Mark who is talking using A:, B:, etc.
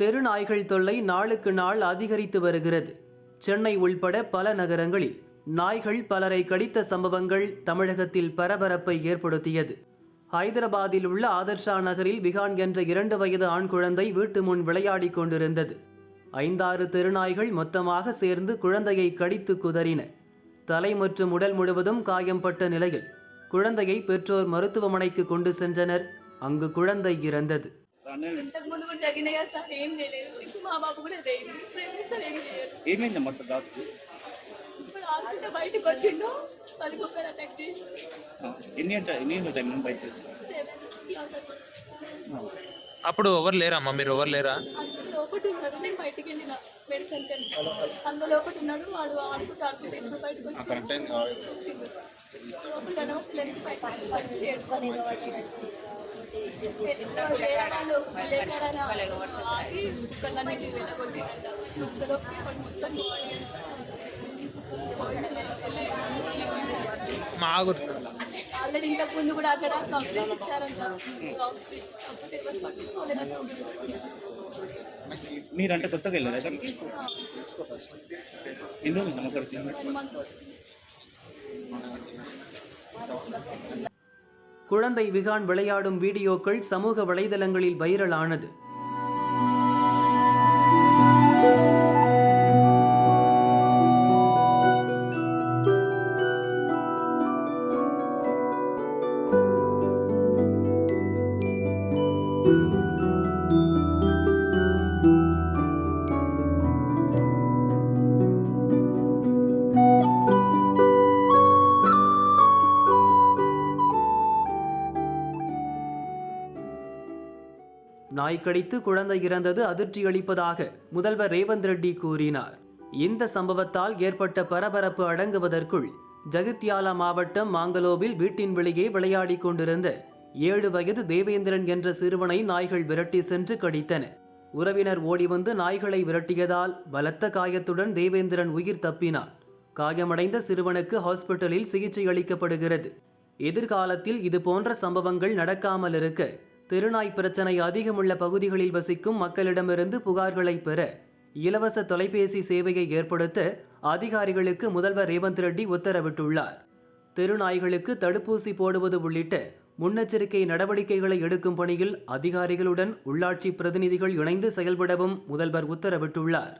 A: தெருநாய்கள் தொல்லை நாளுக்கு நாள் அதிகரித்து வருகிறது. சென்னை உள்பட பல நகரங்களில் நாய்கள் பலரை கடித்த சம்பவங்கள் தமிழகத்தில் பரபரப்பை ஏற்படுத்தியது. ஹைதராபாத்தில் உள்ள ஆதர்ஷா நகரில் விகான் என்ற இரண்டு வயது ஆண் குழந்தை வீட்டு முன் விளையாடிக் கொண்டிருந்தது. ஐந்தாறு தெருநாய்கள் மொத்தமாக சேர்ந்து குழந்தையை கடித்து குதறின. தலை மற்றும் உடல் முழுவதும் காயம்பட்ட நிலையில் குழந்தையை பெற்றோர் மருத்துவமனைக்கு கொண்டு சென்றனர். அங்கு குழந்தை இறந்தது.
B: ఇంతకు ముందు కూడా జరిగినాయి కదా సార్ ఏం చేయలేదు. ఇప్పుడు మా బాబు కూడా అదే. ఇప్పుడు సార్ ఏం చేయరు
C: ఏమైంది మొత్తం డాక్టర్
B: ఇప్పుడు హాస్పిటల్ బయటకు వచ్చిండు పది కుక్కర్ అటాక్ చేసి.
C: ఎన్ని అంటే ఎన్ని గంటల టైం నుంచి బయట
D: అప్పుడు ఎవరు లేరమ్మా మీరు ఎవరు లేరా?
B: అందులో ఒకటి ఉన్నాడు. నేను బయటికి వెళ్ళిన మెడికల్ అందులో ఒకటి ఉన్నాడు. వాడు ఆడుకుంటూ ఆడుకుంటూ ఇప్పుడు బయటకు వచ్చి
D: మా
B: ఇంతకు ముందు కూడా అక్కడ కంప్లైంట్ ఇచ్చారంట
C: మీరంటే కొత్తగా వెళ్ళారు ఎన్ని రోజులు అక్కడ
A: குழந்தை விகான் விளையாடும் வீடியோக்கள் சமூக வலைதளங்களில் வைரலானது. நாய் கடித்து குழந்தை இறந்தது அதிர்ச்சியளிப்பதாக முதல்வர் ரேவந்த் ரெட்டி கூறினார். இந்த சம்பவத்தால் ஏற்பட்ட பரபரப்பு அடங்குவதற்குள் ஜகித்யாலா மாவட்டம் மாங்கலோவில் வீட்டின் வெளியே விளையாடிக் கொண்டிருந்த ஏழு வயது தேவேந்திரன் என்ற சிறுவனை நாய்கள் விரட்டி சென்று கடித்தன. உறவினர் ஓடி வந்து நாய்களை விரட்டியதால் பலத்த காயத்துடன் தேவேந்திரன் உயிர் தப்பினான். காயமடைந்த சிறுவனுக்கு ஹாஸ்பிட்டலில் சிகிச்சை அளிக்கப்படுகிறது. எதிர்காலத்தில் இது போன்ற சம்பவங்கள் நடக்காமல் இருக்க தெருநாய் பிரச்சனை அதிகமுள்ள பகுதிகளில் வசிக்கும் மக்களிடமிருந்து புகார்களை பெற இலவச தொலைபேசி சேவையை ஏற்படுத்த அதிகாரிகளுக்கு முதல்வர் ரேவந்த் ரெட்டி உத்தரவிட்டுள்ளார். தெருநாய்களுக்கு தடுப்பூசி போடுவது உள்ளிட்ட முன்னெச்சரிக்கை நடவடிக்கைகளை எடுக்கும் பணியில் அதிகாரிகளுடன் உள்ளாட்சி பிரதிநிதிகள் இணைந்து செயல்படவும் முதல்வர் உத்தரவிட்டுள்ளார்.